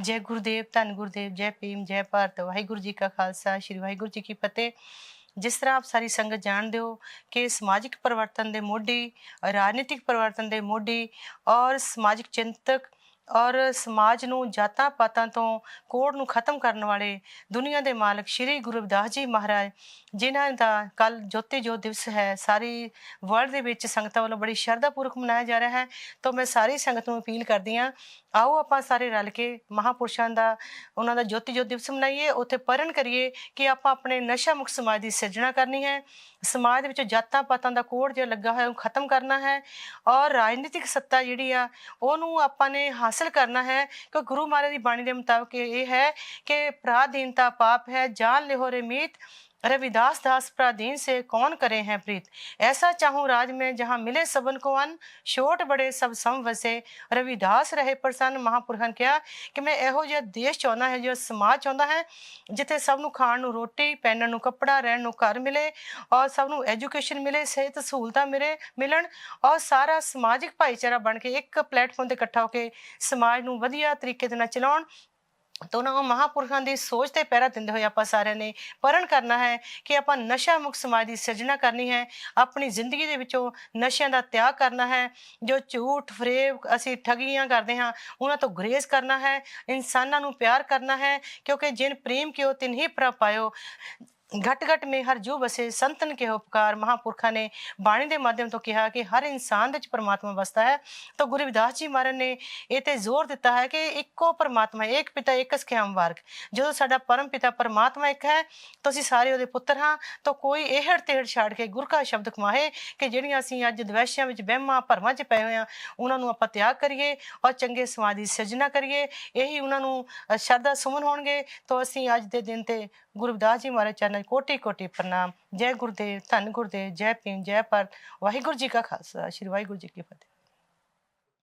ਜੈ ਗੁਰਦੇਵ, ਧੰਨ ਗੁਰਦੇਵ, ਜੈ ਭੀਮ, ਜੈ ਭਾਰਤ, ਵਾਹਿਗੁਰੂ ਜੀ ਕਾ ਖਾਲਸਾ, ਸ੍ਰੀ ਵਾਹਿਗੁਰੂ ਜੀ ਕੀ ਫਤਿਹ। ਜਿਸ ਤਰ੍ਹਾਂ ਆਪ ਸਾਰੀ ਸੰਗਤ ਜਾਣਦੇ ਹੋ ਕਿ ਸਮਾਜਿਕ ਪਰਿਵਰਤਨ ਦੇ ਮੋਢੀ, ਰਾਜਨੀਤਿਕ ਪਰਿਵਰਤਨ ਦੇ ਮੋਢੀ ਔਰ ਸਮਾਜਿਕ ਚਿੰਤਕ ਔਰ ਸਮਾਜ ਨੂੰ ਜਾਤਾਂ ਪਾਤਾਂ ਤੋਂ ਕੋੜ ਨੂੰ ਖਤਮ ਕਰਨ ਵਾਲੇ ਦੁਨੀਆ ਦੇ ਮਾਲਕ ਸ੍ਰੀ ਗੁਰੂ ਰਵਿਦਾਸ ਜੀ ਮਹਾਰਾਜ, ਜਿਨ੍ਹਾਂ ਦਾ ਕੱਲ ਜੋਤੀ ਜੋਤ ਦਿਵਸ ਹੈ, ਸਾਰੀ ਵਰਲਡ ਦੇ ਵਿੱਚ ਸੰਗਤਾਂ ਵੱਲੋਂ ਬੜੀ ਸ਼ਰਧਾ ਪੂਰਵਕ ਮਨਾਇਆ ਜਾ ਰਿਹਾ ਹੈ, ਤਾਂ ਮੈਂ ਸਾਰੀ ਸੰਗਤ ਨੂੰ ਅਪੀਲ ਕਰਦੀ ਹਾਂ, ਆਓ ਆਪਾਂ ਸਾਰੇ ਰਲ ਕੇ ਮਹਾਪੁਰਸ਼ਾਂ ਦਾ, ਉਹਨਾਂ ਦਾ ਜੋਤੀ ਜੋਤ ਦਿਵਸ ਮਨਾਈਏ, ਉੱਥੇ ਪਰਨ ਕਰੀਏ ਕਿ ਆਪਾਂ ਆਪਣੇ ਨਸ਼ਾ ਮੁਕਤ ਸਮਾਜ ਦੀ ਸਿਰਜਣਾ ਕਰਨੀ ਹੈ, ਸਮਾਜ ਦੇ ਵਿੱਚ ਜਾਤਾਂ ਪਾਤਾਂ ਦਾ ਕੋੜ ਜੋ ਲੱਗਾ ਹੋਇਆ ਉਹ ਖਤਮ ਕਰਨਾ ਹੈ, ਔਰ ਰਾਜਨੀਤਿਕ ਸੱਤਾ ਜਿਹੜੀ ਆ, ਉਹਨੂੰ ਆਪਾਂ ਨੇ ਹਾਸਲ ਕਰਨਾ ਹੈ ਕਿ ਗੁਰੂ ਮਹਾਰਾਜ ਦੀ ਬਾਣੀ ਦੇ ਮੁਤਾਬਕ ਇਹ ਹੈ ਕਿ ਪ੍ਰਾਧੀਨਤਾ ਪਾਪ ਹੈ, ਜਾਨ ਲਿਹੋ ਰੇ रविदास दास प्राधीन से कौन करे हैं प्रीत ऐसा चाहूं राज में जहां मिले सबन को अन छोट बड़े सब सम वसे ਰਵਿਦਾਸ ਰਹੇ ਪ੍ਰਸੰਨ ਮਹਾਪੁਰਖਾਂ ਨੇ ਕਿਹਾ ਕਿ ਮੈਂ ਇਹੋ ਜਿਹਾ ਦੇਸ਼ ਚਾਹੁੰਦਾ ਹੈ ਜੋ ਸਮਾਜ ਚਾਹੁੰਦਾ ਹੈ ਜਿੱਥੇ ਸਭ ਨੂੰ ਖਾਣ ਨੂੰ ਰੋਟੀ ਪਹਿਨਣ ਨੂੰ ਕੱਪੜਾ ਰਹਿਣ ਨੂੰ ਘਰ ਮਿਲੇ ਔਰ ਸਭ ਨੂੰ ਐਜੂਕੇਸ਼ਨ ਮਿਲੇ ਸਿਹਤ ਸਹੂਲਤਾਂ ਮਿਲੇ ਮਿਲਣ ਔਰ ਸਾਰਾ ਸਮਾਜਿਕ ਭਾਈਚਾਰਾ ਬਣ ਕੇ ਇੱਕ ਪਲੇਟਫਾਰਮ ਤੇ ਇਕੱਠਾ ਹੋ ਕੇ ਸਮਾਜ ਨੂੰ ਵਧੀਆ ਤਰੀਕੇ ਦੇ ਨਾਲ ਚਲਾਉਣ ਤਾਂ ਉਹਨਾਂ ਨੂੰ ਮਹਾਪੁਰਖਾਂ ਦੀ ਸੋਚ ਤੇ ਪਹਿਰਾ ਦਿੰਦੇ ਹੋਏ ਆਪਾਂ ਸਾਰਿਆਂ ਨੇ ਪਰਨ ਕਰਨਾ ਹੈ ਕਿ ਆਪਾਂ ਨਸ਼ਾ ਮੁਕਤ ਸਮਾਜ ਦੀ ਸਿਰਜਣਾ ਕਰਨੀ ਹੈ, ਆਪਣੀ ਜ਼ਿੰਦਗੀ ਦੇ ਵਿੱਚੋਂ ਨਸ਼ਿਆਂ ਦਾ ਤਿਆਗ ਕਰਨਾ ਹੈ, ਜੋ ਝੂਠ, ਫਰੇਬ ਅਸੀਂ ਠਗੀਆਂ ਕਰਦੇ ਹਾਂ, ਉਹਨਾਂ ਤੋਂ ਗੁਰੇਜ਼ ਕਰਨਾ ਹੈ, ਇਨਸਾਨਾਂ ਨੂੰ ਪਿਆਰ ਕਰਨਾ ਹੈ, ਕਿਉਂਕਿ ਜਿਨ ਪ੍ਰੇਮ ਕਿਓ ਤਿਨ ਹੀ ਪ੍ਰਭ ਪਾਇਓ ਘਟ ਘਟ ਮੇ ਹਰ ਜੂ ਬਸੇ ਸੰਤਨ ਕੇ ਉਪਕਾਰ ਮਹਾਪੁਰਖਾਂ ਨੇ ਬਾਣੀ ਦੇ ਮਾਧਿਅਮ ਤੋਂ ਕਿਹਾ ਕਿ ਹਰ ਇਨਸਾਨ ਵਿੱਚ ਪਰਮਾਤਮਾ ਵਸਦਾ ਹੈ। ਤਾਂ ਗੁਰੂ ਰਵਿਦਾਸ ਜੀ ਮਹਾਰਾਜ ਨੇ ਇਹ ਤੇ ਜ਼ੋਰ ਦਿੱਤਾ ਹੈ ਕਿ ਇੱਕੋ ਪਰਮਾਤਮਾ, ਇੱਕ ਪਿਤਾ, ਇੱਕ ਸਖਿਆਮ ਵਾਰਗ। ਜਦੋਂ ਸਾਡਾ ਪਰਮ ਪਿਤਾ ਪਰਮਾਤਮਾ ਇੱਕ ਹੈ, ਤਾਂ ਅਸੀਂ ਸਾਰੇ ਉਹਦੇ ਪੁੱਤਰ ਹਾਂ। ਤਾਂ ਕੋਈ ਇਹੜ ਤੇੜ ਛਾੜ ਕੇ ਗੁਰ ਕਾ ਸ਼ਬਦ ਕਮਾਏ ਕਿ ਜਿਹੜੀਆਂ ਅਸੀਂ ਅੱਜ ਦਵੈਸ਼ਾਂ ਵਿੱਚ ਵਹਿਮਾਂ ਭਰਮਾਂ 'ਚ ਪਏ ਹੋਏ ਹਾਂ, ਉਹਨਾਂ ਨੂੰ ਆਪਾਂ ਤਿਆਗ ਕਰੀਏ ਔਰ ਚੰਗੇ ਸਮਾਜ ਦੀ ਸਿਰਜਣਾ ਕਰੀਏ। ਇਹੀ ਉਹਨਾਂ ਨੂੰ ਸ਼ਰਧਾ ਸੁਮਨ ਹੋਣਗੇ। ਤਾਂ ਅਸੀਂ ਅੱਜ ਦੇ ਦਿਨ ਤੇ ਗੁਰੂ ਰਵਿਦਾਸ ਜੀ ਮਹਾਰਾਜ ਚਰਨ ਕੋਟੀ ਕੋਟੀ ਪ੍ਰਣਾਮ। ਜੈ ਗੁਰਦੇਵ, ਧੰਨ ਗੁਰਦੇਵ, ਜੈ ਭੀਮ, ਜੈ ਭਾਰਤ। ਵਾਹਿਗੁਰੂ ਜੀ ਕਾ ਖਾਲਸਾ। ਸ੍ਰੀ ਵਾਹਿਗੁਰੂ ਜੀ ਕੀ ਫਤਿਹ।